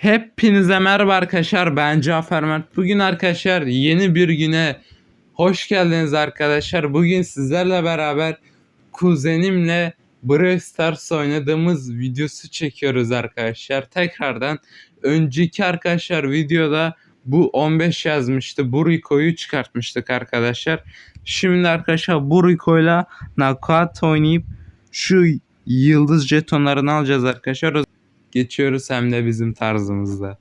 Hepinize merhaba arkadaşlar ben Cafer Mert. Bugün arkadaşlar yeni bir güne hoş geldiniz arkadaşlar. Bugün sizlerle beraber kuzenimle Brawl Stars oynadığımız videosu çekiyoruz arkadaşlar. Tekrardan önceki arkadaşlar videoda bu 15 yazmıştı. Bu Rico'yu çıkartmıştık arkadaşlar. Şimdi arkadaşlar bu Rico'yla Nakat oynayıp şu yıldız jetonlarını alacağız arkadaşlar. Geçiyoruz hem de bizim tarzımızda.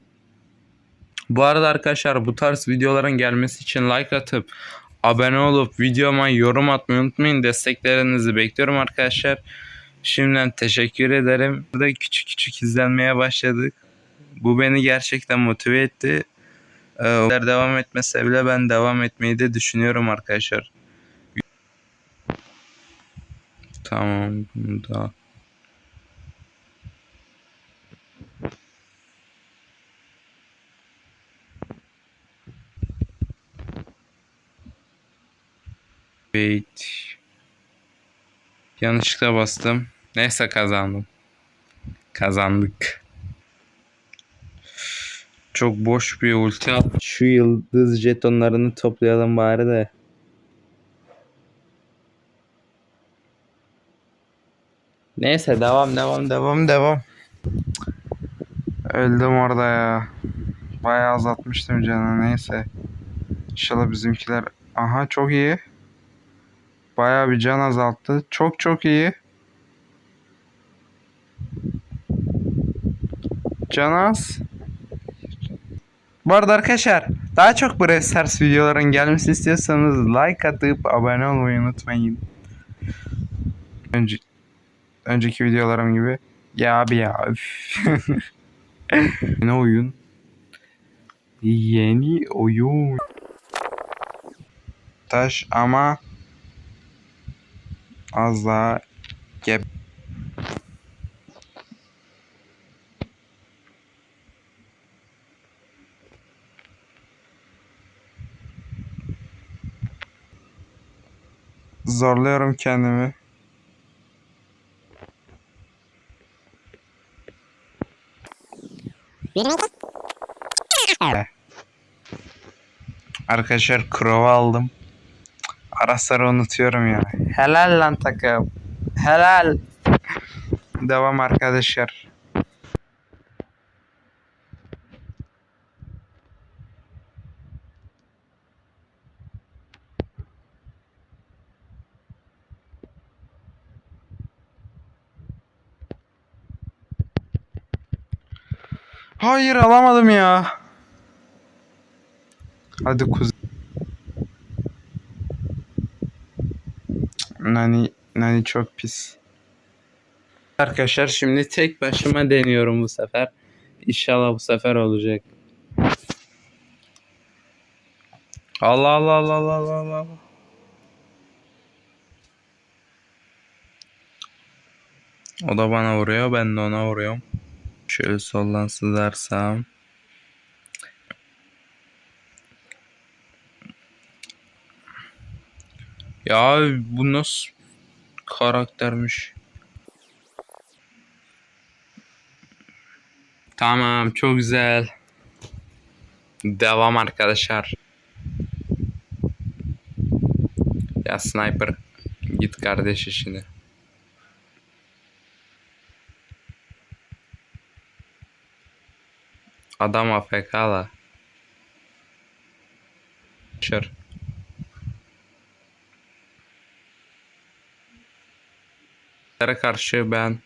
Bu arada arkadaşlar bu tarz videoların gelmesi için like atıp abone olup videoma yorum atmayı unutmayın. Desteklerinizi bekliyorum arkadaşlar. Şimdiden teşekkür ederim. Burada küçük küçük izlenmeye başladık. Bu beni gerçekten motive etti. Ee, devam etmese bile ben devam etmeyi de düşünüyorum arkadaşlar. Tamam. bunu da Wait. Yanlışlıkla bastım. Neyse kazandım. Kazandık. Çok boş bir ulti at. Şu yıldız jetonlarını toplayalım bari de. Neyse devam devam devam devam. Öldüm orada ya. Bayağı azaltmıştım canı neyse. İnşallah bizimkiler... Aha çok iyi. Bayağı bir can azalttı. Çok çok iyi. Can az. Bu arada arkadaşlar daha çok Brawl Stars videoların gelmesi istiyorsanız like atıp abone olmayı unutmayın. Önce, önceki videolarım gibi. Ya abi ya. Yeni oyun. Yeni oyun. Taş ama az daha gep. Zorluyorum kendimi. Arkadaşlar Crow'u aldım. Ara sıra unutuyorum ya. Helal lan takım. Helal. Devam arkadaşlar. Hayır alamadım ya. Hadi kuz. Nani Nani çok pis. Arkadaşlar şimdi tek başıma deniyorum bu sefer. İnşallah bu sefer olacak. Allah Allah Allah Allah Allah Allah. O da bana vuruyor, ben de ona vuruyorum. Şöyle soldan sızarsam. Ya bu nasıl karaktermiş? Tamam çok güzel. Devam arkadaşlar. Ya sniper git kardeş işine. Adam AFK la. Sure. Karşı ben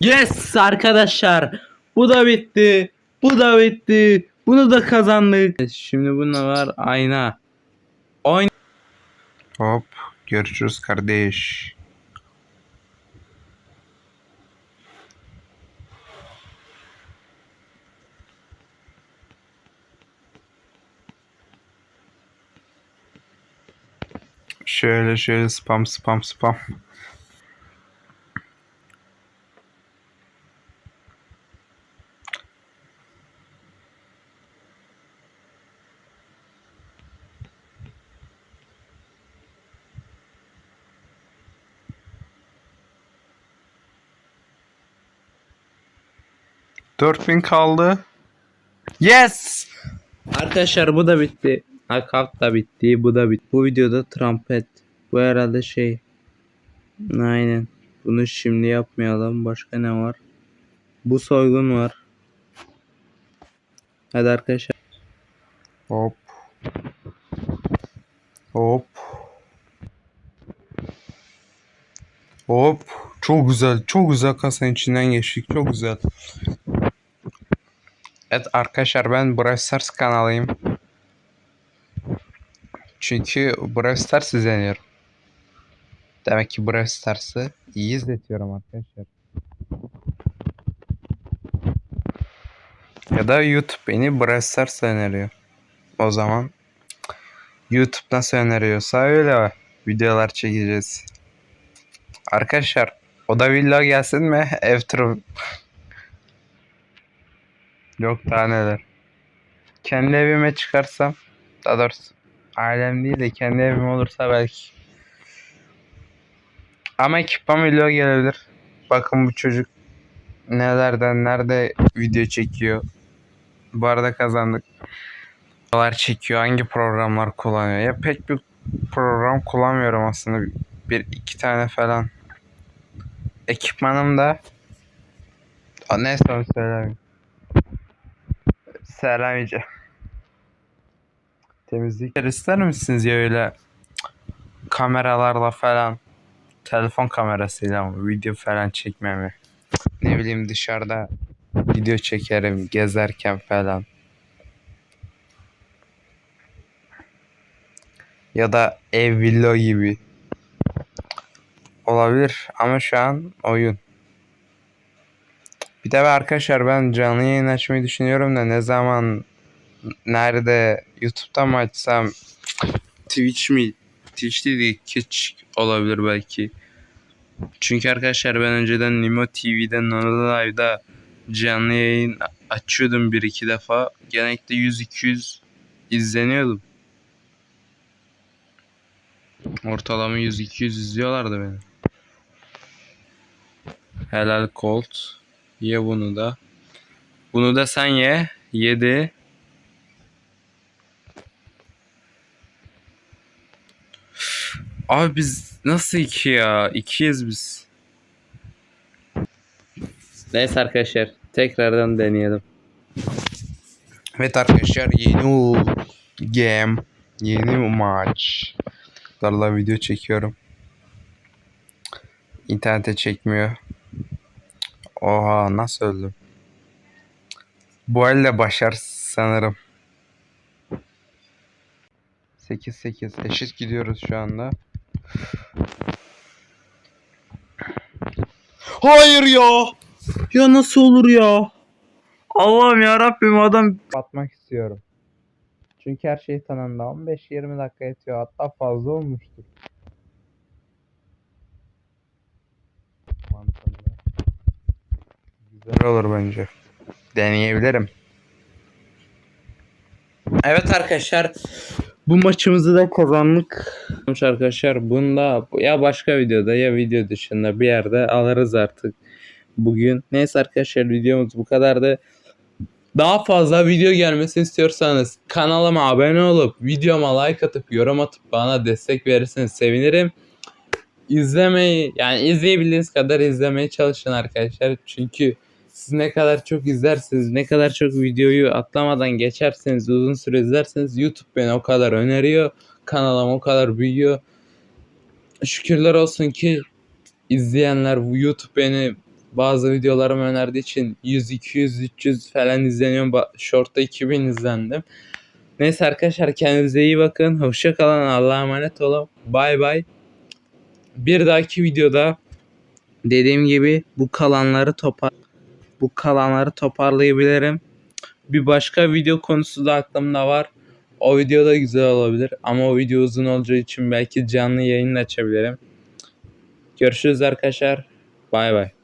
Yes arkadaşlar. Bu da bitti. Bu da bitti. Bunu da kazandık. Şimdi bunda var ayna. Oyna. Hop. Görüşürüz kardeş. Şöyle şöyle spam spam spam. Dört bin kaldı. Yes! Arkadaşlar bu da bitti. Knockout da bitti. Bu da bitti. Bu videoda trompet. Bu herhalde şey. Aynen. Bunu şimdi yapmayalım. Başka ne var? Bu soygun var. Hadi arkadaşlar. Hop. Hop. Hop. Çok güzel. Çok güzel kasanın içinden geçtik. Çok güzel. Evet arkadaşlar ben Brawl Stars kanalıyım. Çünkü Brawl Stars izleniyorum. Demek ki Brawl Stars'ı iyi izletiyorum arkadaşlar. Ya da YouTube beni Brawl Stars öneriyor. O zaman YouTube nasıl öneriyorsa öyle videolar çekeceğiz. Arkadaşlar o da villa gelsin mi? Turu. Yok daha neler. Kendi evime çıkarsam daha doğrusu ailem değil de kendi evim olursa belki. Ama ekipman vlog gelebilir. Bakın bu çocuk nelerden nerede video çekiyor. Bu arada kazandık. Videolar çekiyor. Hangi programlar kullanıyor? Ya pek bir program kullanmıyorum aslında. Bir iki tane falan. Ekipmanım da neyse onu söylemeyeyim. Söylemeyeceğim. Temizlik. İster misiniz ya öyle kameralarla falan telefon kamerasıyla mı video falan çekmemi? Ne bileyim dışarıda video çekerim gezerken falan. Ya da ev vlog gibi. Olabilir ama şu an oyun. Bir de arkadaşlar ben canlı yayın açmayı düşünüyorum da ne zaman nerede YouTube'da mı açsam Twitch mi? Twitch değil Twitch olabilir belki. Çünkü arkadaşlar ben önceden Nimo TV'den Nano Live'da canlı yayın açıyordum bir iki defa. Genellikle 100-200 izleniyordum. Ortalama 100-200 izliyorlardı beni. Helal Colt. Ye bunu da. Bunu da sen ye. Yedi. Abi biz nasıl iki ya? İkiyiz biz. Neyse arkadaşlar. Tekrardan deneyelim. Evet arkadaşlar yeni game. Yeni maç. Darla video çekiyorum. İnternete çekmiyor. Oha nasıl öldüm? Bu elle başar sanırım. 8-8 eşit gidiyoruz şu anda. Hayır ya. Ya nasıl olur ya? Allah'ım ya Rabbim adam batmak istiyorum. Çünkü her şey tanındı. 15-20 dakika yetiyor. Hatta fazla olmuştur. Güzel olur bence. Deneyebilirim. Evet arkadaşlar. Bu maçımızı da kazandık. Arkadaşlar bunda ya başka videoda ya video dışında bir yerde alırız artık bugün. Neyse arkadaşlar videomuz bu kadardı. Daha fazla video gelmesini istiyorsanız kanalıma abone olup videoma like atıp yorum atıp bana destek verirseniz sevinirim. İzlemeyi yani izleyebildiğiniz kadar izlemeye çalışın arkadaşlar. Çünkü siz ne kadar çok izlersiniz, ne kadar çok videoyu atlamadan geçerseniz, uzun süre izlerseniz YouTube beni o kadar öneriyor. Kanalım o kadar büyüyor. Şükürler olsun ki izleyenler YouTube beni bazı videolarımı önerdiği için 100, 200, 300 falan izleniyorum. Short'ta 2000 izlendim. Neyse arkadaşlar kendinize iyi bakın. Hoşça kalın. Allah'a emanet olun. Bay bay. Bir dahaki videoda dediğim gibi bu kalanları topar bu kalanları toparlayabilirim. Bir başka video konusu da aklımda var. O video da güzel olabilir ama o video uzun olacağı için belki canlı yayın açabilirim. Görüşürüz arkadaşlar. Bay bay.